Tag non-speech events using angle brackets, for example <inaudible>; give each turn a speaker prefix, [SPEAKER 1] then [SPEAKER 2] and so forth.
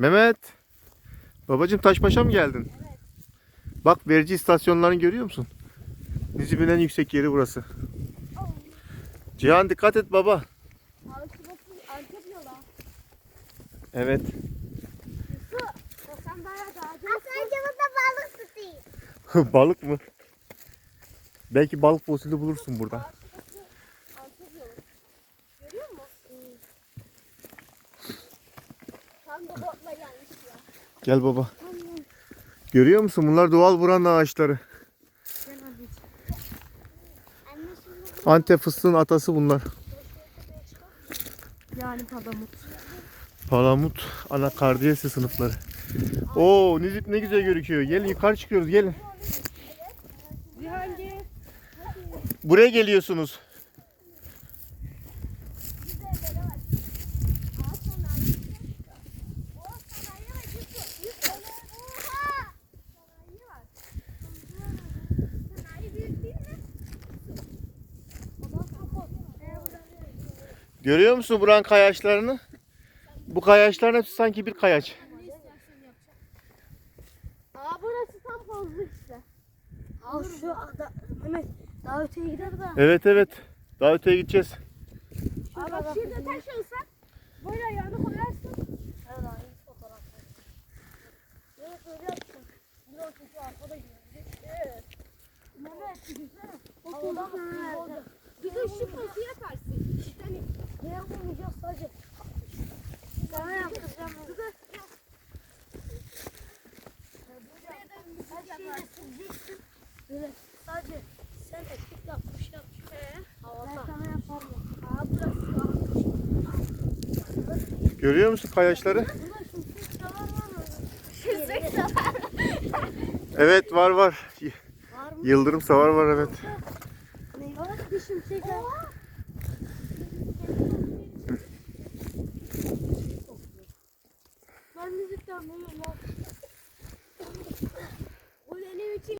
[SPEAKER 1] Mehmet. Babacım Taşbaş'a mı geldin? Bak verici istasyonlarını görüyor musun? Nizip'in en yüksek yeri burası. Cihan dikkat et baba. Evet. <laughs>
[SPEAKER 2] Balık
[SPEAKER 1] mı? Belki balık fosili bulursun burada.
[SPEAKER 2] Antep yolu. Görüyor musun? Tam da botla gelmiş ya.
[SPEAKER 1] Gel baba. Görüyor musun? Bunlar doğal buranın ağaçları. Antep fıstığın atası bunlar.
[SPEAKER 2] Yani palamut.
[SPEAKER 1] Palamut, anakardiyesi sınıfları. Oo, Nizip ne güzel gözüküyor. Gelin yukarı çıkıyoruz gelin. Buraya geliyorsunuz. Görüyor musun buranın kayaçlarını? Bu kayaçların hepsi sanki bir kayaç.
[SPEAKER 2] Aa burası tam fazla işte. Aa şu ada Mehmet daha öteye gider de.
[SPEAKER 1] Evet evet. Daha öteye gideceğiz.
[SPEAKER 2] Aa bak şurada taş olsa böyle ayağını koyarsın. Evet abi fotoğraf. Evet öyle yapsın. Bir arkada. Evet. Mehmet güzel. Bakıyor. Bir de şu pozu yaparsın. Hani
[SPEAKER 1] Görüyor musun kayaçları? Evet var var. Yıldırım savar var evet.
[SPEAKER 2] Ben müzik yapmıyorum.